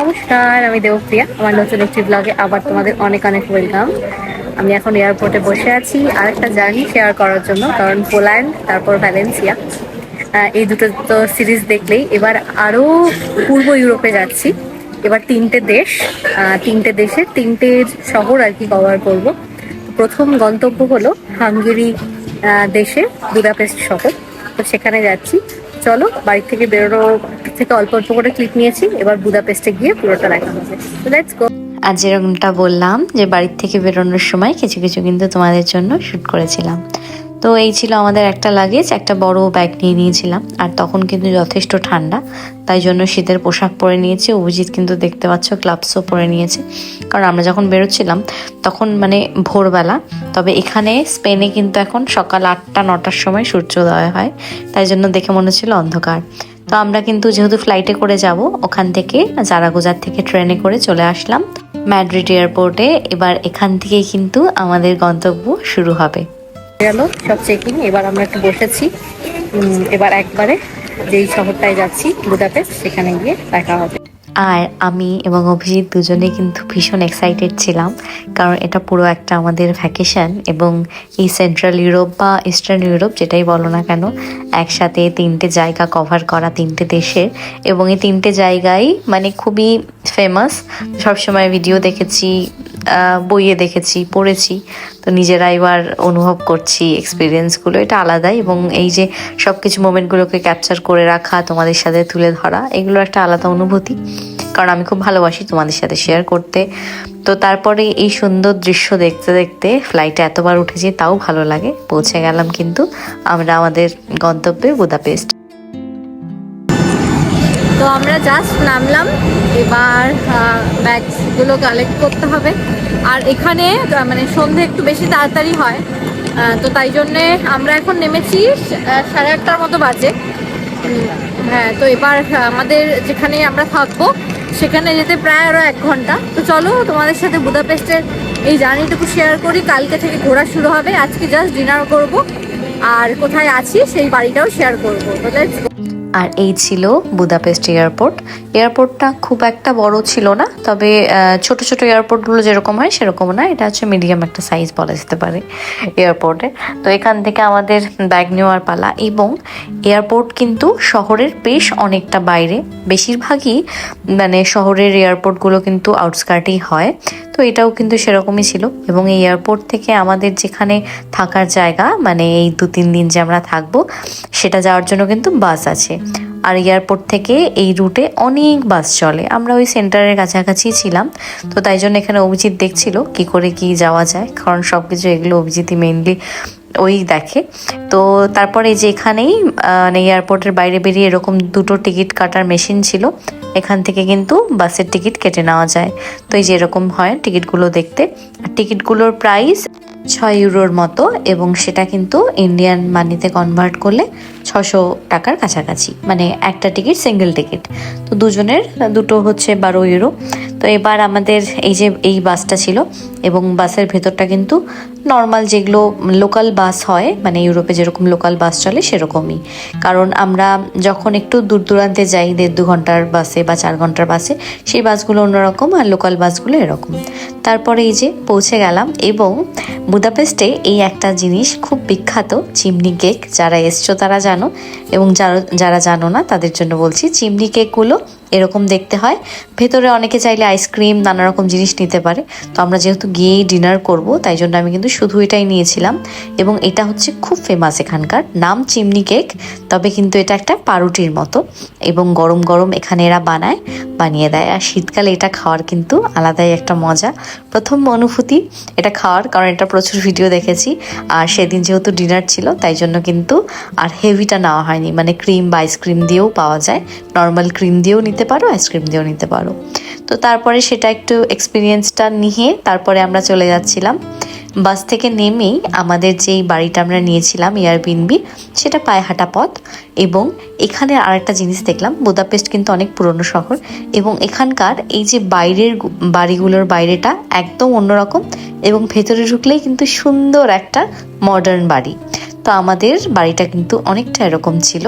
নমস্কার, আমি দেবপ্রিয়া। আমার নতুন একটি ব্লগে আবার তোমাদের অনেক অনেক ওয়েলকাম আমি এখন এয়ারপোর্টে বসে আছি। আরেকটা জার্নি শেয়ার করার জন্য, কারণ পোল্যান্ড তারপর ভ্যালেন্সিয়া এই দুটো তো সিরিজ দেখলেই এবার আরও পূর্ব ইউরোপে যাচ্ছি। এবার তিনটে দেশ তিনটে দেশের তিনটে শহর আর কি কভার করব। প্রথম গন্তব্য হলো হাঙ্গেরি দেশের বুদাপেস্ট শহর। তো সেখানে যাচ্ছি। চলো, বাড়ি থেকে বেরোনো থেকে অল্প অল্প করে ক্লিপ নিয়েছি, এবার বুদাপেস্টে গিয়ে পুরোটা দেখা হবে। লেটস গো আর যেরকমটা বললাম যে বাড়ির থেকে বেরোনোর সময় কিছু কিছু কিন্তু তোমাদের জন্য শ্যুট করেছিলাম। তো এই ছিল আমাদের একটা লাগেজ একটা বড় ব্যাগ নিয়ে নিয়েছিলাম, আর তখন কিন্তু যথেষ্ট ঠান্ডা, তাই জন্য শীতের পোশাক পরে নিয়েছে। অভিজিৎ কিন্তু দেখতে পাচ্ছ গ্লাভসও পরে নিয়েছে। কারণ আমরা যখন বেরোচ্ছিলাম, তখন মানে ভোরবেলা, তবে এখানে স্পেনে কিন্তু এখন সকাল আটটা, নটার সময় সূর্যোদয় হয়, তাই জন্য দেখে মনে হচ্ছিল অন্ধকার। তো আমরা কিন্তু যেহেতু ফ্লাইটে করে যাব, ওখান থেকে জারাগোজার থেকে ট্রেনে করে চলে আসলাম। ম্যাড্রিড এয়ারপোর্টে এবার এখান থেকে কিন্তু আমাদের গন্তব্য শুরু হবে। গেল, সব চেকিং এবার আমরা একটু বসেছি। এবার একবারে যেই শহরটায় যাচ্ছি বুদাপেস্ট সেখানে গিয়ে দেখা হবে। আর আমি এবং অভিজিৎ দুজনে কিন্তু ভীষণ এক্সাইটেড ছিলাম, কারণ এটা পুরো একটা আমাদের ভ্যাকেশন এবং এই সেন্ট্রাল ইউরোপ বা ইস্টার্ন ইউরোপ যেটাই বলো না কেন, একসাথে তিনটে জায়গা কভার করা তিনটে দেশের এবং এই তিনটে জায়গায় মানে খুবই ফেমাস সবসময় ভিডিও দেখেছি বইয়ে দেখেছি, পড়েছি। তো নিজেরা এবার অনুভব করছি এক্সপিরিয়েন্সগুলো এটা আলাদাই এবং এই যে সব কিছু মোমেন্টগুলোকে ক্যাপচার করে রাখা, তোমাদের সাথে তুলে ধরা, এগুলো একটা আলাদা অনুভূতি। কারণ আমি খুব ভালোবাসি তোমাদের সাথে শেয়ার করতে। তো তারপরে এই সুন্দর দৃশ্য দেখতে দেখতে ফ্লাইটে এতবার উঠেছি, তাও ভালো লাগে। পৌঁছে গেলাম কিন্তু আমরা আমাদের গন্তব্যে বুদাপেস্ট তো আমরা জাস্ট নামলাম। এবার ব্যাগসগুলো কালেক্ট করতে হবে। আর এখানে মানে সন্ধে একটু বেশি তাড়াতাড়ি হয়। তো তাই জন্যে আমরা এখন নেমেছি সাড়ে আটটার মতো বাজে। হ্যাঁ তো এবার আমাদের যেখানে আমরা থাকব, সেখানে যেতে প্রায় আরও এক ঘণ্টা। তো চলো, তোমাদের সাথে বুদাপেস্টের এই জার্নিটুকু শেয়ার করি। কালকে থেকে ঘোরা শুরু হবে। আজকে জাস্ট ডিনার করব। আর কোথায় আছি, সেই বাড়িটাও শেয়ার করব। তো. আর এই ছিল বুদাপেস্ট এয়ারপোর্ট। এয়ারপোর্টটা খুব একটা বড় ছিল না, তবে ছোট ছোট এয়ারপোর্টগুলো যেরকম হয় সেরকম না। এটা হচ্ছে মিডিয়াম একটা সাইজ বলা যেতে পারে এয়ারপোর্টে। তো এখান থেকে আমাদের ব্যাগ নেওয়ার পালা এবং এয়ারপোর্ট কিন্তু শহরের বেশ অনেকটা বাইরে। বেশিরভাগই মানে শহরের এয়ারপোর্টগুলো কিন্তু আউটস্কার্টেই হয়। তো এটাও কিন্তু সেরকমই ছিল। এবং এই এয়ারপোর্ট থেকে আমাদের যেখানে থাকার জায়গা মানে এই দু তিন দিন যে আমরা থাকব, সেটা যাওয়ার জন্য কিন্তু বাস আছে। আর এয়ারপোর্ট থেকে এই রুটে অনেক বাস চলে। আমরা ওই সেন্টারের কাছাকাছি ছিলাম। তো তাই জন্য এখানে অভিজিৎ দেখছিল, কি করে কি যাওয়া যায়। কারণ সব কিছু এগুলো অভিজিৎই মেইনলি ওই দেখে। তো তারপরে যে এখানেই মানে এয়ারপোর্টের বাইরে বেরিয়ে এরকম দুটো টিকিট কাটার মেশিন ছিল। এখান থেকে কিন্তু বাসের টিকিট কেটে নেওয়া যায়। তো এই যে এরকম হয় টিকিটগুলো দেখতে। টিকিটগুলোর প্রাইস ছয় ইউরোর মতো এবং সেটা কিন্তু ইন্ডিয়ান মানিতে কনভার্ট করলে ছশো টাকার কাছাকাছি। মানে একটা টিকিট সিঙ্গেল টিকিট তো দুজনের, দুটো হচ্ছে বারো ইউরো। তো এবার আমাদের এই যে এই বাসটা ছিল এবং বাসের ভেতরটা কিন্তু নর্মাল যেগুলো লোকাল বাস হয় মানে ইউরোপে যেরকম লোকাল বাস চলে সেরকমই। কারণ আমরা যখন একটু দূর দূরান্তে যাই, দেড় দু ঘণ্টার বাসে বা চার ঘণ্টার বাসে, সেই বাসগুলো অন্যরকম আর লোকাল বাসগুলো এরকম। তারপরে এই যে পৌঁছে গেলাম এবং বুদাপেস্টে এই একটা জিনিস খুব বিখ্যাত, চিমনি কেক। যারা এসছো তারা জানো এবং যারা যারা জানো না তাদের জন্য বলছি, চিমনি কেকগুলো এরকম দেখতে হয়। ভেতরে অনেকে চাইলে আইসক্রিম নানা রকম জিনিস নিতে পারে। তো আমরা যেহেতু গিয়েই ডিনার করব, তাই জন্য আমি কিন্তু শুধু এটাই নিয়েছিলাম। এবং এটা হচ্ছে খুব ফেমাস এখানকার, নাম চিমনি কেক, তবে কিন্তু এটা একটা পাউরুটির মতো। এবং গরম গরম এখানে এরা বানায়, বানিয়ে দেয়। আর শীতকালে এটা খাওয়ার কিন্তু আলাদাই একটা মজা। প্রথম অনুভূতি এটা খাওয়ার, কারণ এটা প্রচুর ভিডিও দেখেছি। আর সেদিন যেহেতু ডিনার ছিল, তাই জন্য কিন্তু আর হেভিটা নেওয়া হয়নি। মানে ক্রিম বা আইসক্রিম দিয়েও পাওয়া যায় নর্মাল ক্রিম দিয়েও নিতে পারো আইসক্রিম দিয়েও নিতে পারো। তো তারপরে সেটা একটু এক্সপিরিয়েন্সটা নিয়ে তারপরে আমরা চলে যাচ্ছিলাম। বাস থেকে নেমেই আমাদের যেই বাড়িটা আমরা নিয়েছিলাম এয়ারবিনবি সেটা পায়ে হাঁটা পথ এবং এখানে আরেকটা জিনিস দেখলাম বুদাপেস্ট কিন্তু অনেক পুরনো শহর এবং এখানকার এই যে বাইরের বাড়িগুলোর বাইরেটা একদম অন্যরকম এবং ভেতরে ঢুকলেই কিন্তু সুন্দর একটা মডার্ন বাড়ি। তো আমাদের বাড়িটা কিন্তু অনেকটা এরকম ছিল।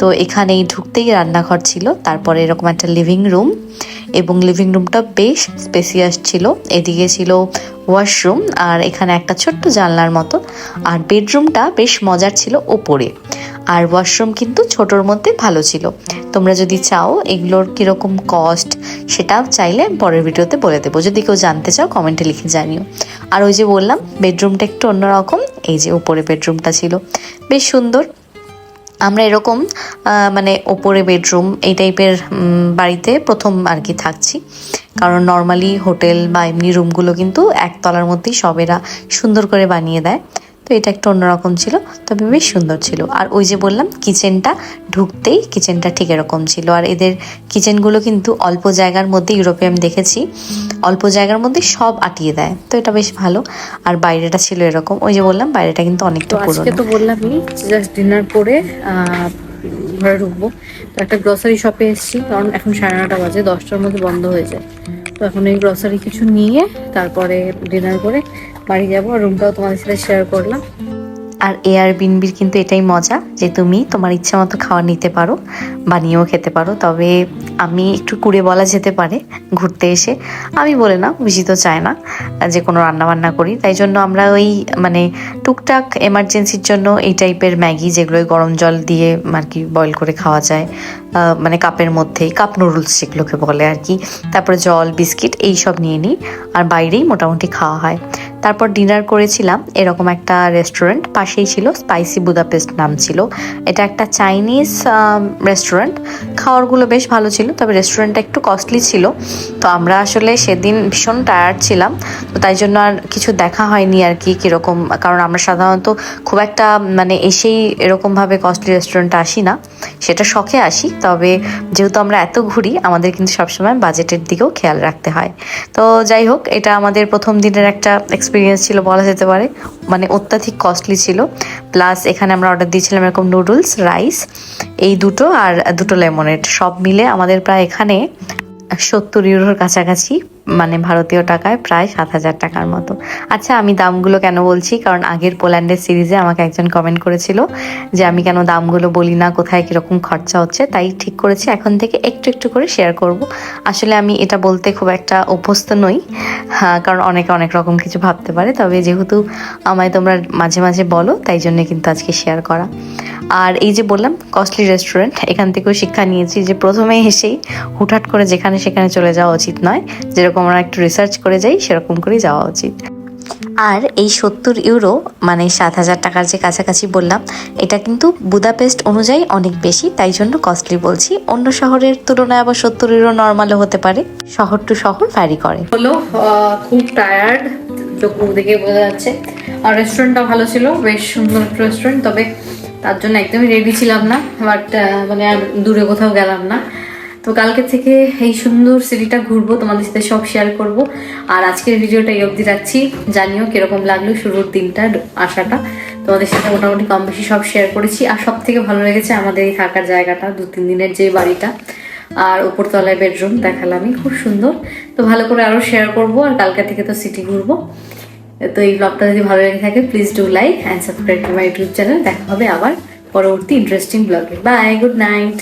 তো এখানেই ঢুকতেই রান্নাঘর ছিল। তারপরে এরকম একটা লিভিং রুম এবং লিভিং রুমটা বেশ স্পেসিয়াস ছিল। এদিকে ছিল ওয়াশরুম আর এখানে একটা ছোট্ট জানলার মতো। আর বেডরুমটা বেশ মজার ছিল ওপরে। আর ওয়াশরুম কিন্তু ছোটোর মধ্যে ভালো ছিল। তোমরা যদি চাও এগুলোর কীরকম কস্ট সেটাও চাইলে পরের ভিডিওতে বলে দেবো। যদি কেউ জানতে চাও কমেন্টে লিখে জানিও। আর ওই যে বললাম বেডরুমটা একটু অন্যরকম। এই যে উপরে বেডরুমটা ছিল। বেশ সুন্দর। আমরা এরকম মানে ওপরে বেডরুম এই টাইপের বাড়িতে প্রথম আর কি থাকছি। কারণ নর্মালি হোটেল বা এমনি রুমগুলো কিন্তু একতলার মধ্যেই সবেরা সুন্দর করে বানিয়ে দেয়। তো এটা একটু অন্যরকম ছিল তবে বেশ সুন্দর ছিল। আর ওই যে বললাম কিচেনটা ঢুকতেই কিচেনটা ঠিক এরকম ছিল। আর এদের কিচেনগুলো কিন্তু অল্প জায়গার মধ্যে ইউরোপে আমি দেখেছি অল্প জায়গার মধ্যে সব আটিয়ে দেয়। তো এটা বেশ ভালো। আর বাইরেটা ছিল এরকম। ওই যে বললাম বাইরেটা কিন্তু অনেকটা পুরনো। তো বললামই জাস্ট ডিনার করে ঘরে ঢুকবো। তো একটা গ্রসারি শপে এসেছি কারণ এখন সাড়ে নটা বাজে দশটার মধ্যে বন্ধ হয়ে যায়। তো এখন এই গ্রসারি কিছু নিয়ে তারপরে ডিনার করে বাড়ি যাব আর রুমটাও তোমাদের সাথে শেয়ার করলাম। আর এয়ার বিনবির কিন্তু এটাই মজা যে তুমি তোমার ইচ্ছা মতো খাবার নিতে পারো, বানিয়েও খেতে পারো। তবে আমি একটু কুড়ে বলা যেতে পারে, ঘুরতে এসে। আমি বলে না বেশি তো চায় না, যে কোনো রান্না বান্না করি। তাই জন্য আমরা ওই মানে টুকটাক এমার্জেন্সির জন্য এই টাইপের ম্যাগি যেগুলো গরম জল দিয়ে আর কি বয়েল করে খাওয়া যায় মানে কাপের মধ্যেই, কাপ নুডলস যেগুলোকে বলে আর কি। তারপরে জল, বিস্কিট এই সব নিয়ে নিই। আর বাইরেই মোটামুটি খাওয়া হয়। তারপর ডিনার করেছিলাম, এরকম একটা রেস্টুরেন্ট পাশেই ছিল স্পাইসি বুদাপেস্ট নাম ছিল। এটা একটা চাইনিজ রেস্টুরেন্ট খাওয়ারগুলো বেশ ভালো ছিল, তবে রেস্টুরেন্টটা একটু কস্টলি ছিল। তো আমরা আসলে সেদিন ভীষণ টায়ার্ড ছিলাম, তো তাই জন্য আর কিছু দেখা হয়নি আর কি কীরকম, কারণ আমরা সাধারণত খুব একটা মানে এসেই এরকমভাবে কস্টলি রেস্টুরেন্টে আসি না। সেটা শখে আসি, তবে যেহেতু আমরা এত ঘুরি, আমাদের কিন্তু সবসময় বাজেটের দিকেও খেয়াল রাখতে হয়। তো যাই হোক, এটা আমাদের প্রথম দিনের একটা এক্সপিরিয়েন্স ছিল, বলা যেতে পারে। মানে অত্যাধিক কস্টলি ছিল। প্লাস এখানে আমরা অর্ডার দিয়েছিলাম এরকম নুডলস রাইস এই দুটো আর দুটো লেমনেড সব মিলে আমাদের প্রায় এখানে সত্তর ইউরোর কাছাকাছি। মানে ভারতীয় টাকায় প্রায় সাত হাজার টাকার মতো। আচ্ছা আমি দামগুলো কেন বলছি? কারণ আগের পোল্যান্ডের সিরিজে আমাকে একজন কমেন্ট করেছিল যে, আমি কেন দামগুলো বলি না? কোথায় কীরকম খরচা হচ্ছে? তাই ঠিক করেছি। এখন থেকে একটু একটু করে শেয়ার করব। আসলে আমি এটা বলতে খুব একটা অভ্যস্ত নই। হ্যাঁ কারণ অনেকে অনেক রকম কিছু ভাবতে পারে। তবে যেহেতু আমায় তোমরা মাঝে মাঝে বলো, তাই জন্য কিন্তু আজকে শেয়ার করা। আর এই যে বললাম কস্টলি রেস্টুরেন্ট এখান থেকেও শিক্ষা নিয়েছি যে, প্রথমে এসেই হুটহাট করে যেখানে সেখানে চলে যাওয়া উচিত নয়। যেরকম আমরা একটু রিসার্চ করে যাই, সেরকম করেই যাওয়া উচিত। আর এই সত্তর ইউরো মানে সাত হাজার টাকার যে কাছাকাছি বললাম, এটা কিন্তু বুদাপেস্ট অনুযায়ী অনেক বেশি, তাই জন্য কস্টলি বলছি। অন্য শহরের তুলনায় আবার সত্তর ইউরো নর্মালও হতে পারে। শহর টু শহর ভ্যারি করে। হলো খুব টায়ার্ড চোখ মুখ দেখে বোঝা যাচ্ছে। আর রেস্টুরেন্টটা ভালো ছিল, বেশ সুন্দর রেস্টুরেন্ট তবে তার জন্য একদমই রেডি ছিলাম না। বাট মানে আর দূরে কোথাও গেলাম না। তো কালকে থেকে এই সুন্দর সিটিটা ঘুরবো, তোমাদের সাথে সব শেয়ার করব। আর আজকের ভিডিওটা এই অবধি রাখছি। জানিও কীরকম লাগল শুরুর দিনটা আসাটা তোমাদের সাথে মোটামুটি কম বেশি সব শেয়ার করেছি। আর সব থেকে ভালো লেগেছে আমাদের এই থাকার জায়গাটা, দু তিন দিনের যে বাড়িটা। আর উপরতলায় বেডরুম দেখালামই, খুব সুন্দর। তো ভালো করে আরও শেয়ার করব, আর কালকে থেকে তো সিটি ঘুরবো। তো এই ব্লগটা যদি ভালো লেগে থাকে please do like and subscribe to my YouTube channel দেখা হবে আবার পরবর্তী ইন্টারেস্টিং ব্লগে বাই গুড নাইট